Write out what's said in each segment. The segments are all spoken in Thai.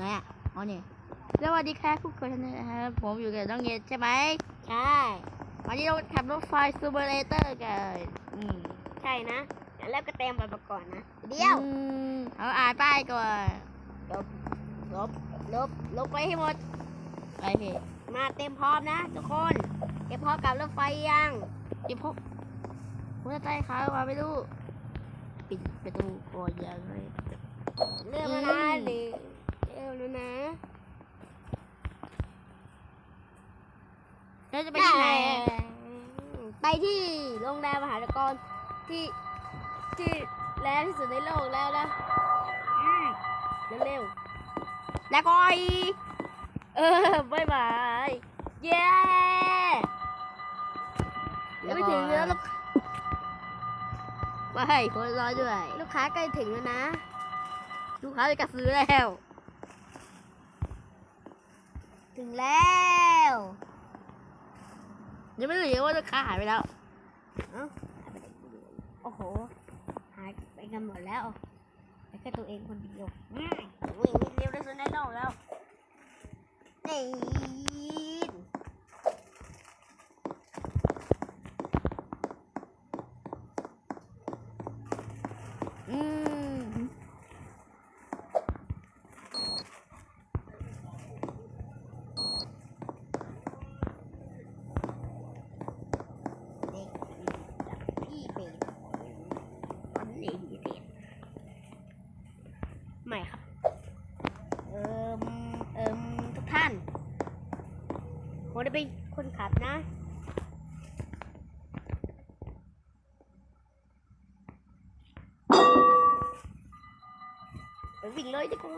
ไหนอะอ๋อเนี่ยสวัสดีค่ะทุกคนนะครับผมอยู่กับน้องเกดใช่ไหมใช่วันนี้เราขับรถไฟซูเปอร์เลเตอร์กันอืมใช่นะแล้วก็เต็มไปประก่อนนะเดี๋ยวอืมเอาอ่านป้ายก่อนลบลบลบไปให้หมดไปพี่มาเต็มพร้อมนะทุกคนเต็มพร้อมกับรถไฟยังจิพกผมจะใจขามาไม่รู้ปิดประตูก่อนอย่างไรเริ่มแล้วนะเดี๋ยวเริ่มแล้วนะแล้วจะไปที่ไหน ไปที่โรงแรมมหานครที่ที่แรงที่สุดในโลกแล้วนะอืมเร็วแล้วก็อีๆเออบายบาย เย้ยังไม่ถึงแล้วลูกไม่คนรอด้วย ลูกค้าใกล้ถึงแล้วนะ ลูกค้าจะกระซื้อแล้ว ถึงแล้วยังไม่รู้เลยว่าลูกค้าหายไปแล้วเอ้าหายไปไหนโอ้โห หายไปกันหมดแล้วแต่แค่ตัวเองคนเดียวอืมวิ่งเร็วที่สุดในโลกแล้วนี่ อืม เด็กพี่เป็นคนเด็กเด็กไม่ครับ เอิมเอิมทุกท่าน ผมจะเป็นคนขับนะไปวิ่งเลยดีกว่า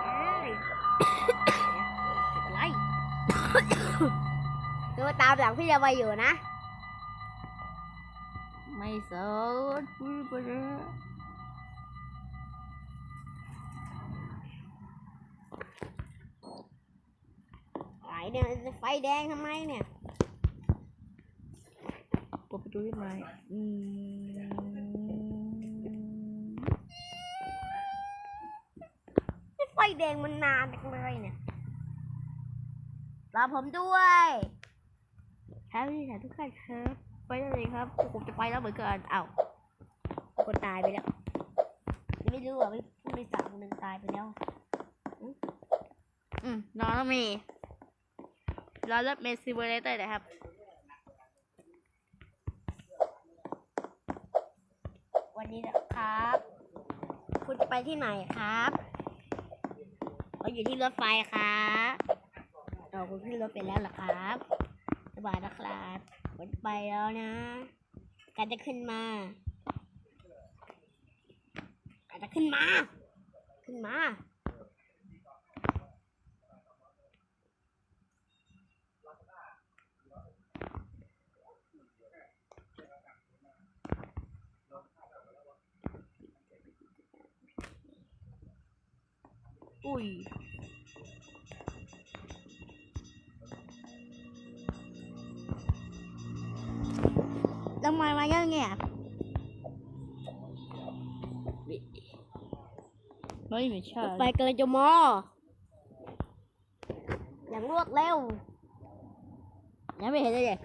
เอ้ยอะไร คือว่าตามหลังพี่จะไปอยู่นะ ไม่สนพูดไปเลยไหลเนี่ยจะไฟแดงทำไมเนี่ยเปิดประตูได้ไหมอืมไฟแดงมันนานจังเลยเนี่ยรอผมด้วย ครับพี่ชายทุกท่านครับ ไปได้เลยครับผมจะไปแล้วเหมือนกันอ้าวคนตายไปแล้วยังไม่รู้อะไม่ผู้โดยสารคนหนึ่งตายไปแล้ว อืมรอแล้วมีรอรถเมล์ซิมูเลเตอร์นะครับวันนี้นะครับ คุณจะไปที่ไหนครับเราอยู่ที่รถไฟครับเราคุณขึ้นรถไปแล้วเหรอครับส บายนะครับผมไปแล้วนะ การจะขึ้นมา การจะขึ้นมา ขึ้นมาอุ้ย ทำไมมาเยอะเงี้ยไม่ไม่ใช่รถไฟกำลังจะมออย่างรวดเร็วยังไม่เห็นเลยเนี่ย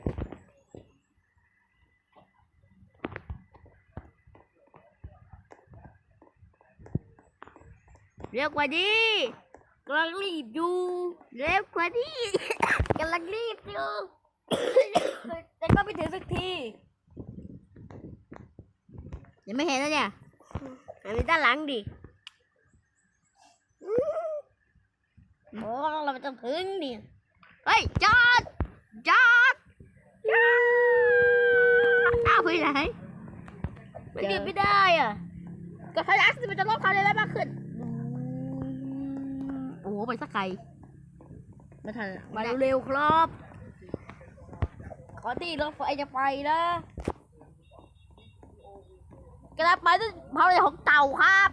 เร็วกว่านี้กำลังรีบอยู่เร็วกว่านี้กำลังรีบอยู่แต่ก็ไม่ถึงสักที ยังไม่เห็นเลยเนี่ยหันไปด้านหลังดิโอ้เราจะถึงดิเฮ้ยจอดจอดจอดเอาไปไหนมันหยุดไม่ได้อะก็ขยันสิมันจะลดความเร็วได้มากขึ้นโอ้โหไปสักไกลไม่ทันละมาเร็วๆครับ ขอที่รถไฟจะไปนะ กัะไปด้วยพลังของเต่าครับ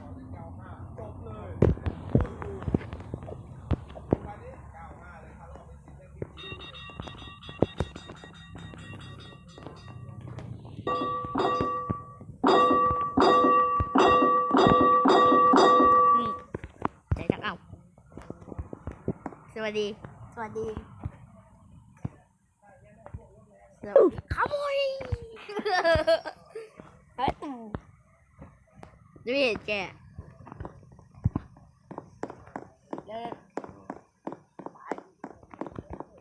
สวัสดี สวัสดีขโมยเฮ้ย ตู่ไม่เห็นแกเดิน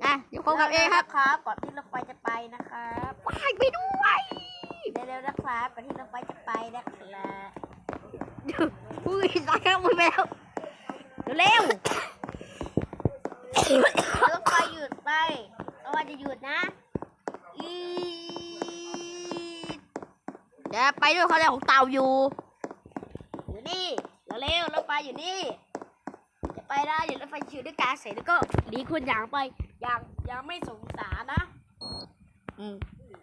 อะเดี๋ยวพบกับเอครับครับก่อนที่รถไฟจะไปนะครับไปไปด้วยเร็วๆนะครับก่อนที่รถไฟจะไปนะครับอุ้ยตายครับมือไปแล้วเร็วรถไฟหยุดไปรถไฟจะหยุดนะอีเดี๋ยวไปด้วยเขาเรื่องของเต่าอยู่อยู่ นี่เร็วๆรถไฟอยู่นี่จะไปได้เดี๋ยวรถไฟอยู่ด้วยกันเสร็จแล้วก็หนีคนอย่างไปอย่างอย่างไม่สงสารนะอืม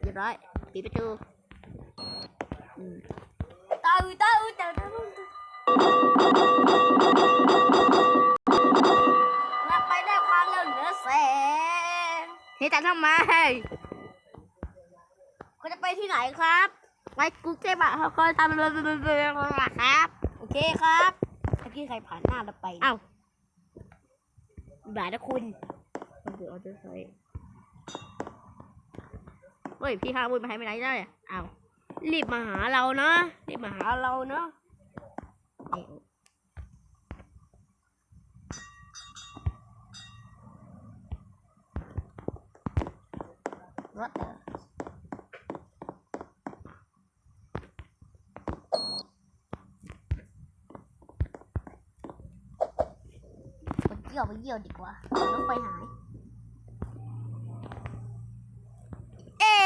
เรียบร้อยปิดประตูอืมต้าเต้าเต้าเต้าเราไปได้ความเร็วเหนือแสงเฮ้ยแต่ทำไมคุณจะไปที่ไหนครับไปกรุงเทพอะเขาเคยทำเรื่องครับ เคครับถ้าพี่ใครผ่านหน้าเราไปเอ้าบ่ายนะคุณมันคือออเดอร์ไซส์เฮ้ยพี่ข้าวุ้นมาให้ไม่ได้ได้อะเอ้ารีบมาหาเรานะรีบมาหาเราเนาะเอ้ยรถเออ ไปเยี่ยวไปเยี่ยวดีกว่ารถไฟหาย เอ๊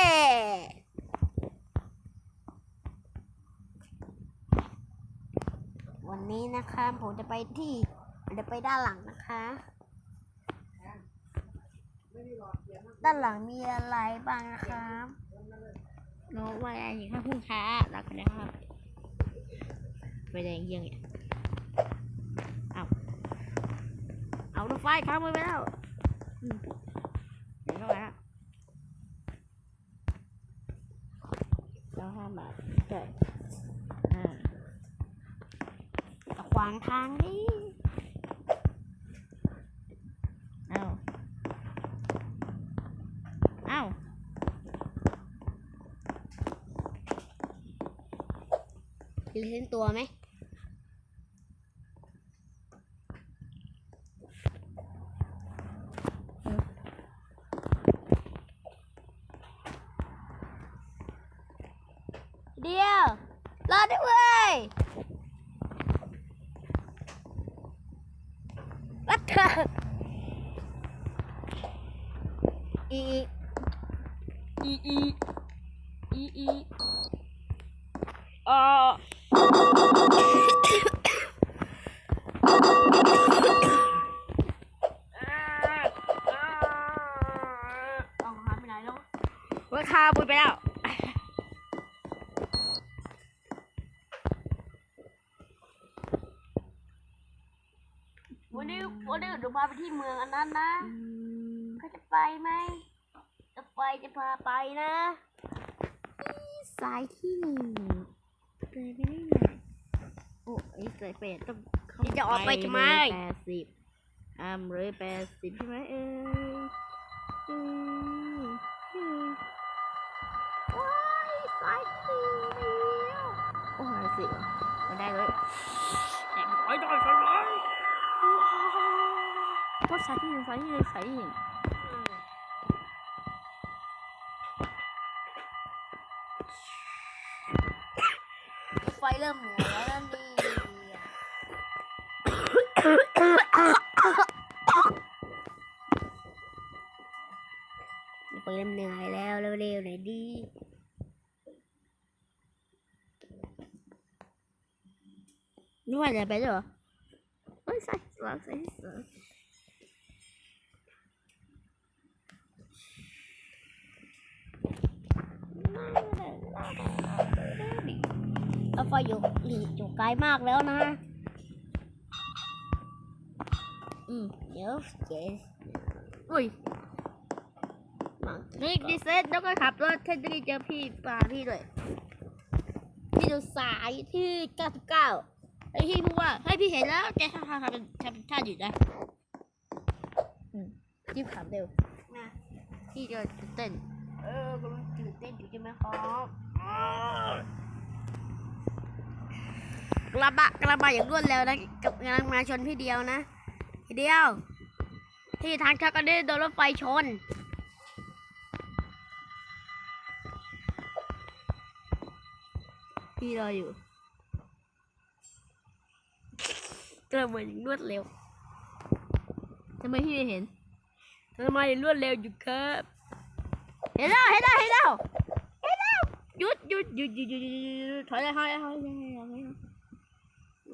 วันนี้นะคะผมจะไปที่จะไปด้านหลังนะคะ ด้านหลังมีอะไรบ้างนะครับโน้ตว่าอะไรอย่างข้าพุ่งค้ารักกันนะครับไปแดงเยี่ยงเนี่ยเอาเอารถไฟข้ามมือไปแล้วอืมเดี๋ยวเข้าไปแล้วแล้วห้าบาทใช่อ่าจะขวางทางดิเอาเอาเล่นตัวไหมเดียวรอด้วยเว้ยวัดเถอะอีอีอีอีอี อ่าเอาหายไปไหนแล้วว่าข้าบุยไปแล้ว วันนี้วันนี้เดี๋ยวพาไปที่เมืองอันนั้นนะเขาจะไปไหมจะไปจะพาไปนะ สายที่หนึ่ง เลยไม่ได้ไหนโอ้ไอ้สายแปดต้องเข้าจะออกไปทำไม แปดสิบอ่ามเลยแปดสิบใช่ไหมเอ้ยเอ้ยเอ้ยว้ายสายที่หนึ่งแล้วโอ้ยสิบไมันได้เลยแอบไปได้ใช่ไหม ก็สายที่หนึ่งสายที่หนึ่งสายที่หนึ่ง เริ่มหนือแล้วนั่นดีเริ่มเหนื่อยแล้วเร็วๆหน่อยดีนึกว่าจะไปด้วยเหรอเฮ้ยใส่สองใส่สองรถไแล้วก็อยู่อยู่ไกลมากแล้วนะอืมเดี๋ยวเจสอุ้ยนี่ดิเซตแล้วก็ขับรถเทนดี้เจอพี่ปลาพี่ด้วยพี่ดูสายที่เก้าสิบเก้าไอพี่พูดว่าให้พี่เห็นแล้วแกทำทำทำทำท่าอยู่นะจิ้มขับเร็วนะพี่จะเต้นเออกำลังตื่นเต้นอยู่ใช่ไหมครับ กระบะกระบะอย่างรวดเร็วนะกับงานมาชนพี่เดียวนะพี่เดียว ที่ทางชักก็ได้โดนรถไฟชนพี่รออยู่กระบะอย่างรวดเร็วทำไมพี่ไม่เห็นทำไมรวดเร็วอยู่ครับเห็นแล้วเห็นแล้วเห็นแล้วเห็นแล้วหยุดหยุดหยุดหยุดหยุดถอยเลยถอยเลยถอยเลย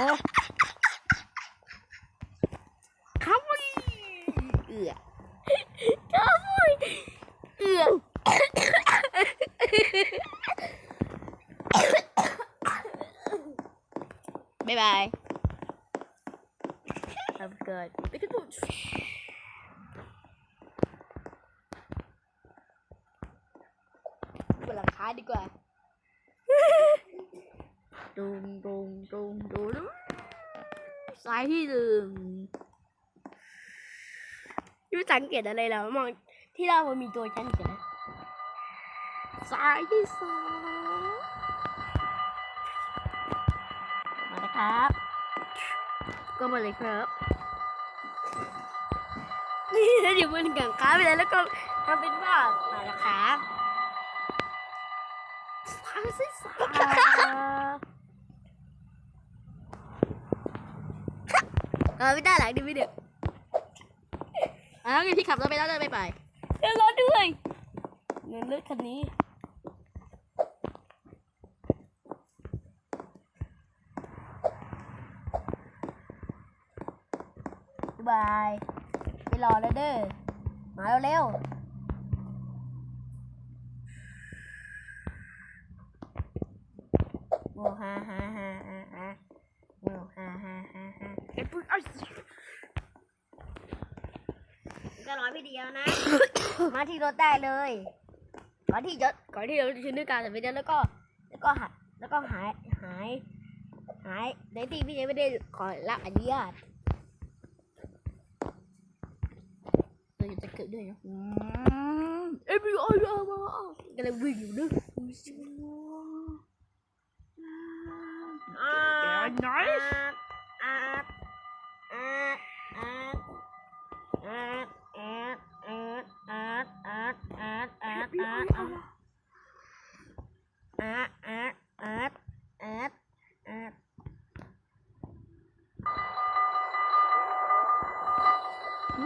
Oh. Kavuy. Kavuy. bye bye. That was good. งตรงตรงตรงสายที่หนึ่งยูสังเกตอะไรแล้วมองที่เรามันมีตัวฉันเขียนสายที่สองมาแล้ครับ ก็มาเลยครับนี่เดี๋ยวมันกังขาไปแล้วแล้วก็ทำเป็นว่ามาแล้ครับสายที่สาม เราไม่ได้หลังดิวิเดือดอ้าวงั้พี่ขับรถไปแล้วเลยไปไปเดี๋ยวรถด้วยเงินอดคันนี้บายไปรอแล้วเด้อมาเร็วๆโอ้ฮ่าฮ่าฮ่า ปึ๊กไอ้ก็ร้อยพี่เดียวนะ มาที่รถได้เลยก่อนที่จะก่อนที่เราจะช่นด้วยการแต่ไม่ได้แล้วก็ แล้วก็หายแล้วก็หายหายหายในที่พี่เดีไม่ได้ขอรับอนุญาตเราจะเกิดด้วยเนาะเอ้ยพี่อ้อยมาก็เลยวิ่งอยู่ด้วย อะ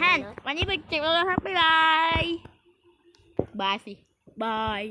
ฮันวันนี้เป็เจ็บแล้วนะครับบ๊ายบาย บายสิ บาย